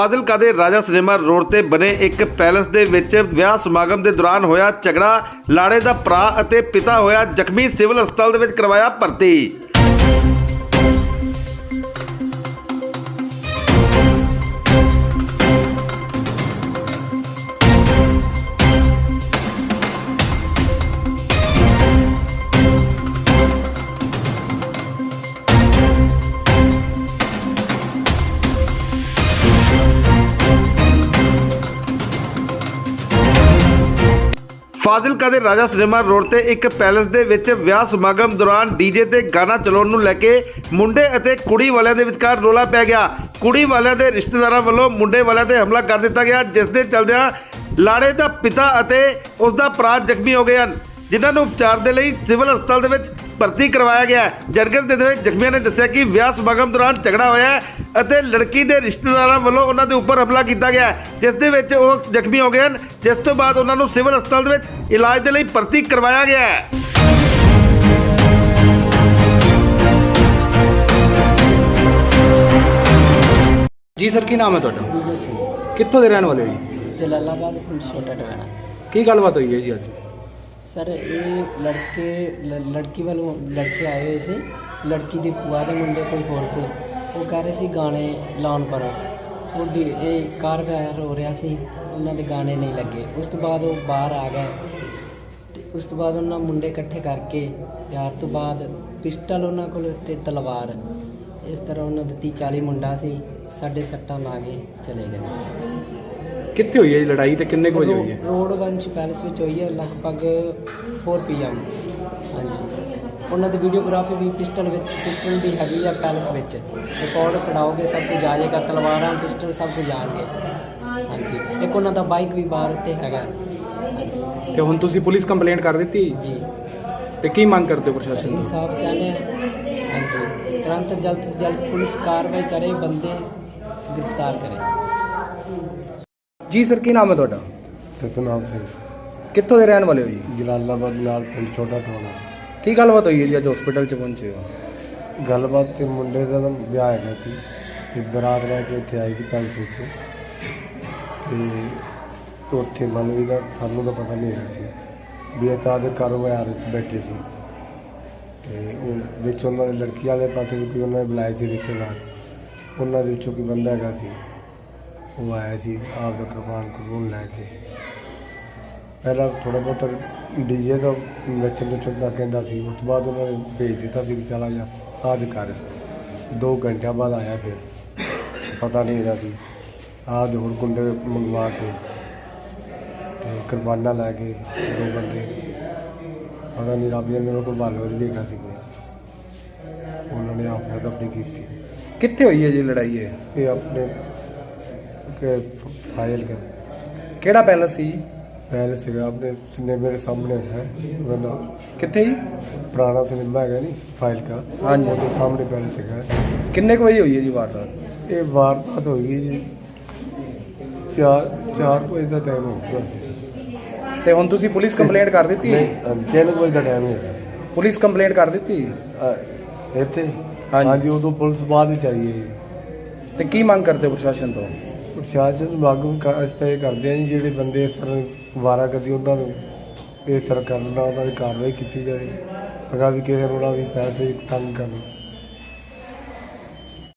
ਫਾਜ਼ਿਲਕਾ ਦੇ ਰਾਜਾ cinema road ਤੇ ਬਣੇ ਇੱਕ ਪੈਲਸ ਦੇ ਵਿੱਚ ਵਿਆਹ ਸਮਾਗਮ ਦੇ ਦੌਰਾਨ ਹੋਇਆ ਝਗੜਾ, ਲਾੜੇ ਦਾ ਭਰਾ ਅਤੇ ਪਿਤਾ ਹੋਇਆ ਜ਼ਖਮੀ ਸਿਵਲ ਹਸਪਤਾਲ ਦੇ ਵਿੱਚ ਕਰਵਾਇਆ ਭਰਤੀ। ਫਾਜ਼ਿਲਕਾ ਦੇ ਰਾਜਾ ਸਿਨੇਮਾ ਰੋਡ ਤੇ ਇੱਕ ਪੈਲਸ ਦੇ ਵਿੱਚ ਵਿਆਹ ਸਮਾਗਮ ਦੌਰਾਨ ਡੀਜੇ ਤੇ ਗਾਣਾ ਚਲਾਉਣ ਨੂੰ ਲੈ ਕੇ ਮੁੰਡੇ ਅਤੇ ਕੁੜੀ ਵਾਲਿਆਂ ਦੇ ਵਿਚਕਾਰ ਰੋਲਾ ਪੈ ਗਿਆ। ਕੁੜੀ ਵਾਲਿਆਂ ਦੇ ਰਿਸ਼ਤੇਦਾਰਾਂ ਵੱਲੋਂ ਮੁੰਡੇ ਵਾਲਿਆਂ ਤੇ ਹਮਲਾ ਕਰ ਦਿੱਤਾ ਗਿਆ, ਜਿਸ ਦੇ ਚਲਦਿਆਂ ਲਾੜੇ ਦਾ ਪਿਤਾ ਅਤੇ ਉਸ ਦਾ ਭਰਾ ਜ਼ਖਮੀ ਹੋ ਗਏ ਹਨ, ਜਿਨ੍ਹਾਂ ਨੂੰ ਉਪਚਾਰ ਦੇ ਲਈ ਸਿਵਲ ਹਸਪਤਾਲ ਦੇ ਵਿੱਚ ਭਰਤੀ ਕਰਵਾਇਆ ਗਿਆ ਹੈ। ਜਾਣਕਾਰੀ ਦਿੰਦੇ ਹੋਏ ਜ਼ਖਮੀਆਂ ਨੇ ਦੱਸਿਆ ਕਿ ਵਿਆਹ ਸਮਾਗਮ ਦੌਰਾਨ ਝਗੜਾ ਹੋਇਆ ਹੈ ਅਤੇ ਲੜਕੀ ਦੇ ਰਿਸ਼ਤੇਦਾਰਾਂ ਵੱਲੋਂ ਉਹਨਾਂ ਦੇ ਉੱਪਰ ਹਮਲਾ ਕੀਤਾ ਗਿਆ ਹੈ, ਜਿਸ ਦੇ ਵਿੱਚ ਉਹ ਜ਼ਖਮੀ ਹੋ ਗਏ ਹਨ। ਜਿਸ ਤੋਂ ਬਾਅਦ ਉਹਨਾਂ ਨੂੰ ਸਿਵਲ ਹਸਪਤਾਲ ਦੇ ਵਿੱਚ ਇਲਾਜ ਦੇ ਲਈ ਭਰਤੀ ਕਰਵਾਇਆ ਗਿਆ ਹੈ। ਜੀ ਸਰ ਕੀ ਨਾਮ ਹੈ ਤੁਹਾਡਾ? ਵਿਜੇ ਸਿੰਘ। ਕਿੱਥੋਂ ਦੇ ਰਹਿਣ ਵਾਲੇ ਹੋ ਜੀ? ਜਲਾਲਾਬਾਦ ਪਿੰਡ ਛੋਟਾ ਟਵਾਣਾ ਕੀ ਗੱਲਬਾਤ ਹੋਈ ਹੈ ਜੀ ਅੱਜ? ਸਰ, ਇਹ ਲੜਕੇ, ਲ- ਲੜਕੀ ਵੱਲੋਂ ਲੜਕੇ ਆਏ ਹੋਏ ਸੀ। ਲੜਕੀ ਦੇ ਭੂਆ ਦੇ ਮੁੰਡੇ ਕੋਈ ਹੋਰ ਸੀ। ਉਹ ਕਹਿ ਰਹੇ ਸੀ ਗਾਣੇ ਲਾਉਣ ਪਰ। ਉਹ ਦੀ ਇਹ ਕਾਰ ਵਾਇਰ ਹੋ ਰਿਹਾ ਸੀ, ਉਹਨਾਂ ਦੇ ਗਾਣੇ ਨਹੀਂ ਲੱਗੇ। ਉਸ ਤੋਂ ਬਾਅਦ ਉਹ ਬਾਹਰ ਆ ਗਏ। ਤੇ ਉਸ ਤੋਂ ਬਾਅਦ ਉਹਨਾਂ ਮੁੰਡੇ ਇਕੱਠੇ ਕਰਕੇ, ਪਿਆਰ ਤੋਂ ਬਾਅਦ ਪਿਸਟਲ ਉਹਨਾਂ ਕੋਲ ਤੇ ਤਲਵਾਰ। ਇਸ ਤਰ੍ਹਾਂ ਉਹਨਾਂ ਦੇ 30 40 ਮੁੰਡਾ ਸੀ, ਸਾਡੇ ਸੱਟਾਂ ਲਾ ਕੇ ਚਲੇ ਗਏ। ਕਿੱਥੇ ਹੋਈ ਹੈ ਜੀ ਲੜਾਈ ਤੇ ਕਿੰਨੇ ਕੁ ਵਜੇ ਹੋਈ ਹੈ? ਰੋਡ ਵੰਸ਼ ਪੈਲਸ ਵਿੱਚ ਹੋਈ ਹੈ ਲਗਭਗ 4 ਪੀਐਮ ਹਾਂਜੀ। ਉਹਨਾਂ ਦੀ ਵੀਡੀਓਗ੍ਰਾਫੀ ਵੀ ਪਿਸਟਲ ਵਿੱਚ ਪਿਸਟਲ ਦੀ ਹੈਗੀ ਆ ਪੈਲਸ ਵਿੱਚ। ਰਿਕਾਰਡ ਕਢਾਓਗੇ ਸਭ ਕੁਝ ਆ ਜਾਏਗਾ ਤਲਵਾਰਾਂ ਪਿਸਟਲ ਸਭ ਕੁਝ ਆਣਗੇ ਹਾਂਜੀ। ਇੱਕ ਉਹਨਾਂ ਦਾ ਬਾਈਕ ਵੀ ਬਾਹਰ ਉੱਤੇ ਹੈਗਾ। ਤੇ ਹੁਣ ਤੁਸੀਂ ਪੁਲਿਸ ਕੰਪਲੇਂਟ ਕਰ ਦਿੱਤੀ? ਜੀ। ਤੇ ਕੀ ਮੰਗ ਕਰਦੇ ਹੋ ਪ੍ਰਸ਼ਾਸਨ ਤੋਂ? ਇਨਸਾਫ ਚਾਹਨੇ ਹਾਂਜੀ। ਤੁਰੰਤ ਜਲਦ ਤੋਂ ਜਲਦ ਪੁਲਿਸ ਕਾਰਵਾਈ ਕਰੇ ਬੰਦੇ ਗ੍ਰਿਫਤਾਰ ਕਰੇ। ਜੀ ਸਰ ਕੀ ਨਾਮ ਹੈ ਤੁਹਾਡਾ? ਸਤਨਾਮ ਸਿੰਘ। ਕਿੱਥੋਂ ਦੇ ਰਹਿਣ ਵਾਲੇ ਹੋ ਜੀ? ਜਲਾਲਾਬਾਦ ਨਾਲ ਪਿੰਡ ਛੋਟਾ ਟੋਣਾ ਕੀ ਗੱਲਬਾਤ ਹੋਈ ਹੈ ਜੀ ਅੱਜ ਹਸਪੀਟਲ 'ਚ ਪਹੁੰਚੇ ਹੋ? ਗੱਲਬਾਤ ਤੇ ਮੁੰਡੇ ਦਾ ਨਾ ਵਿਆਹ ਹੈਗਾ ਸੀ ਤੇ ਬਰਾਤ ਲੈ ਕੇ ਇੱਥੇ ਆਈ ਸੀ ਪੈਲਸ ਵਿੱਚ। ਤੇ ਉੱਥੇ ਮਨ ਵੀ ਦਾ ਸਾਨੂੰ ਤਾਂ ਪਤਾ ਨਹੀਂ ਸੀ ਵੀ ਇਹ ਤਾਂ ਦੇ ਕਾਰੋਬਾਰ ਵਿੱਚ ਬੈਠੇ ਸੀ। ਤੇ ਉਹ ਵਿੱਚ ਉਹਨਾਂ ਦੇ ਲੜਕੀ ਵਾਲੇ ਪਾਸੇ ਵੀ ਕੋਈ ਉਹਨਾਂ ਨੇ ਬੁਲਾਇਆ ਸੀ ਰਿਸ਼ਤੇਦਾਰ। ਉਹਨਾਂ ਦੇ ਵਿੱਚੋਂ ਕੋਈ ਬੰਦਾ ਹੈਗਾ ਸੀ। ਉਹ ਆਇਆ ਸੀ ਆਪ ਦਾ ਕੁਰਬਾਨ ਕੁਰਬਾਨ ਲੈ ਕੇ। ਪਹਿਲਾਂ ਥੋੜਾ ਬਹੁਤ ਡੀਜੇ ਤੋਂ ਨੱਚਣ ਨੱਚਣ ਦਾ ਕਹਿੰਦਾ ਸੀ ਉਸ ਤੋਂ ਬਾਅਦ ਉਹਨਾਂ ਨੇ ਭੇਜ ਦਿੱਤਾ ਸੀ ਵੀ ਚਲਾ ਜਾ ਆਜ ਕਰ। ਦੋ ਘੰਟਿਆਂ ਬਾਅਦ ਆਇਆ ਫਿਰ। ਪਤਾ ਨਹੀਂ ਇਹਦਾ ਸੀ। ਆਜ ਹੋਰ ਗੁੰਡੇ ਮੰਗਵਾ ਕੇ ਤੇ ਕੁਰਬਾਨਾ ਲੈ ਕੇ ਦੋ ਬੰਦੇ। ਪਤਾ ਨਹੀਂ ਰੱਬ ਜਾਣੇ ਉਹਨਾਂ ਕੋਲ ਬਾਲੋ ਵੀ ਹੈਗਾ ਸੀ ਕੋਈ। ਉਹਨਾਂ ਨੇ ਆਪਣਾ ਆਪਣੀ ਕੀਤੀ। ਕਿੱਥੇ ਹੋਈ ਹੈ ਜੀ ਲੜਾਈ ਇਹ? ਇਹ ਆਪਣੇ ਕਿ ਫਾਈਲ ਦਾ। ਕਿਹੜਾ ਪੈਲਸ ਸੀ? ਜੀ ਪਹਿਲੇ ਸੀਗਾ ਆਪਣੇ ਸਿਨੇਮੇ ਦੇ ਸਾਹਮਣੇ ਹੈ ਉਹਦਾ ਕਿੱਥੇ? ਜੀ ਪੁਰਾਣਾ ਸਿਨੇਮਾ ਹੈਗਾ ਨਹੀਂ ਫਾਈਲ ਕਾ ਹਾਂਜੀ। ਉਹਦੇ ਸਾਹਮਣੇ ਪਹਿਲੇ ਸੀਗਾ। ਕਿੰਨੇ ਕੁ ਵਜੇ ਹੋਈ ਹੈ ਜੀ ਵਾਰਦਾਤ? ਇਹ ਵਾਰਦਾਤ ਹੋਈ ਜੀ ਚਾਰ ਚਾਰ ਵਜੇ ਦਾ ਟਾਈਮ ਹੋ ਗਿਆ। ਤੇ ਹੁਣ ਤੁਸੀਂ ਪੁਲਿਸ ਕੰਪਲੇਂਟ ਕਰ ਦਿੱਤੀ ਨਹੀਂ ਹਾਂਜੀ, ਤਿੰਨ ਕੁ ਵਜੇ ਦਾ ਟਾਈਮ ਹੈਗਾ ਪੁਲਿਸ ਕੰਪਲੇਂਟ ਕਰ ਦਿੱਤੀ? ਅਹ, ਇੱਥੇ? ਹਾਂਜੀ। ਹਾਂਜੀ ਉਦੋਂ ਪੁਲਿਸ ਬਾਅਦ ਵਿੱਚ ਆਈ ਹੈ ਜੀ। ਤੇ ਕੀ ਮੰਗ ਕਰਦੇ ਹੋ ਪ੍ਰਸ਼ਾਸਨ ਤੋਂ? ਪ੍ਰਸ਼ਾਸਨ ਮੰਗ ਇਸ ਤਰ੍ਹਾਂ ਇਹ ਕਰਦੇ ਆ ਜੀ, ਜਿਹੜੇ ਬੰਦੇ ਇਸ ਤਰ੍ਹਾਂ ਵਾਰਾ ਕਰਦੀ ਉਹਨਾਂ ਨੂੰ ਇਸ ਤਰ੍ਹਾਂ ਕਰਨ ਨਾਲ ਉਹਨਾਂ ਦੀ ਕਾਰਵਾਈ ਕੀਤੀ ਜਾਵੇ ਅਗਾ ਵੀ ਕਿਸੇ ਨੂੰ ਨਾ ਵੀ ਪੈਸੇ ਤੰਗ ਕਰਨ।